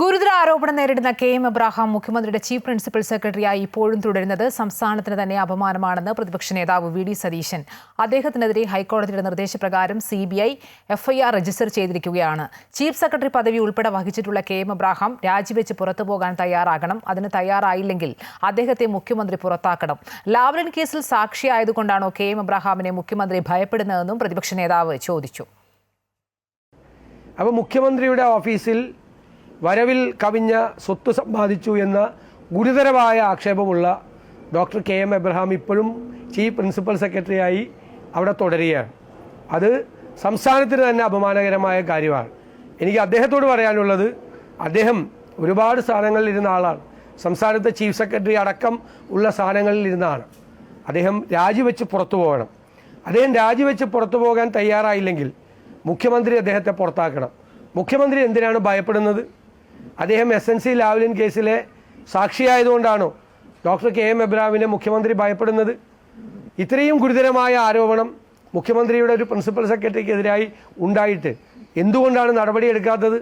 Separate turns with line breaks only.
ഗുരുതര ആരോപണം നേരിടുന്ന കെ എം എബ്രാഹാം മുഖ്യമന്ത്രിയുടെ ചീഫ് പ്രിൻസിപ്പൽ സെക്രട്ടറിയായി ഇപ്പോഴും തുടരുന്നത് സംസ്ഥാനത്തിന് തന്നെ അപമാനമാണെന്ന് പ്രതിപക്ഷ നേതാവ് വി ഡി സതീശൻ. അദ്ദേഹത്തിനെതിരെ ഹൈക്കോടതിയുടെ നിർദ്ദേശപ്രകാരം C B I FIR register ചെയ്തിരിക്കുകയാണ്. ചീഫ് സെക്രട്ടറി പദവി ഉൾപ്പെടെ വഹിച്ചിട്ടുള്ള കെ എം എബ്രാഹാം രാജിവെച്ച് പുറത്തു പോകാൻ തയ്യാറാകണം. അതിന് തയ്യാറായില്ലെങ്കിൽ അദ്ദേഹത്തെ മുഖ്യമന്ത്രി പുറത്താക്കണം. ലാവ്ലിൻ കേസിൽ സാക്ഷിയായതുകൊണ്ടാണോ കെ എം എബ്രാഹാമിനെ മുഖ്യമന്ത്രി ഭയപ്പെടുന്നതെന്നും പ്രതിപക്ഷ നേതാവ് ചോദിച്ചു.
അപ്പോൾ മുഖ്യമന്ത്രിയുടെ ഓഫീസിൽ വരവിൽ കവിഞ്ഞ സ്വത്ത് സമ്പാദിച്ചു എന്ന ഗുരുതരമായ ആക്ഷേപമുള്ള ഡോക്ടർ കെ എം എബ്രഹാം ഇപ്പോഴും ചീഫ് പ്രിൻസിപ്പൽ സെക്രട്ടറിയായി അവിടെ തുടരുകയാണ്. അത് സംസ്ഥാനത്തിന് തന്നെ അപമാനകരമായ കാര്യമാണ്. എനിക്ക് അദ്ദേഹത്തോട് പറയാനുള്ളത് അദ്ദേഹം ഒരുപാട് സ്ഥാനങ്ങളിൽ ഇരുന്ന ആളാണ്. സംസ്ഥാനത്തെ ചീഫ് സെക്രട്ടറി അടക്കം ഉള്ള സ്ഥാനങ്ങളിൽ ഇരുന്നാണ്. അദ്ദേഹം രാജിവെച്ച് പുറത്തു പോകണം. അദ്ദേഹം രാജിവെച്ച് പുറത്തു പോകാൻ തയ്യാറായില്ലെങ്കിൽ മുഖ്യമന്ത്രി അദ്ദേഹത്തെ പുറത്താക്കണം. മുഖ്യമന്ത്രി എന്തിനാണ് ഭയപ്പെടുന്നത്? അദ്ദേഹം എസ് എൻ സി ലാവ്ലിൻ കേസിലെ സാക്ഷിയായതുകൊണ്ടാണോ ഡോക്ടർ കെ എം എബ്രാമിനെ മുഖ്യമന്ത്രി ഭയപ്പെടുന്നത്? ഇത്രയും ഗുരുതരമായ ആരോപണം മുഖ്യമന്ത്രിയുടെ ഒരു പ്രിൻസിപ്പൽ സെക്രട്ടറിക്കെതിരായി ഉണ്ടായിട്ട് എന്തുകൊണ്ടാണ് നടപടിയെടുക്കാത്തത്?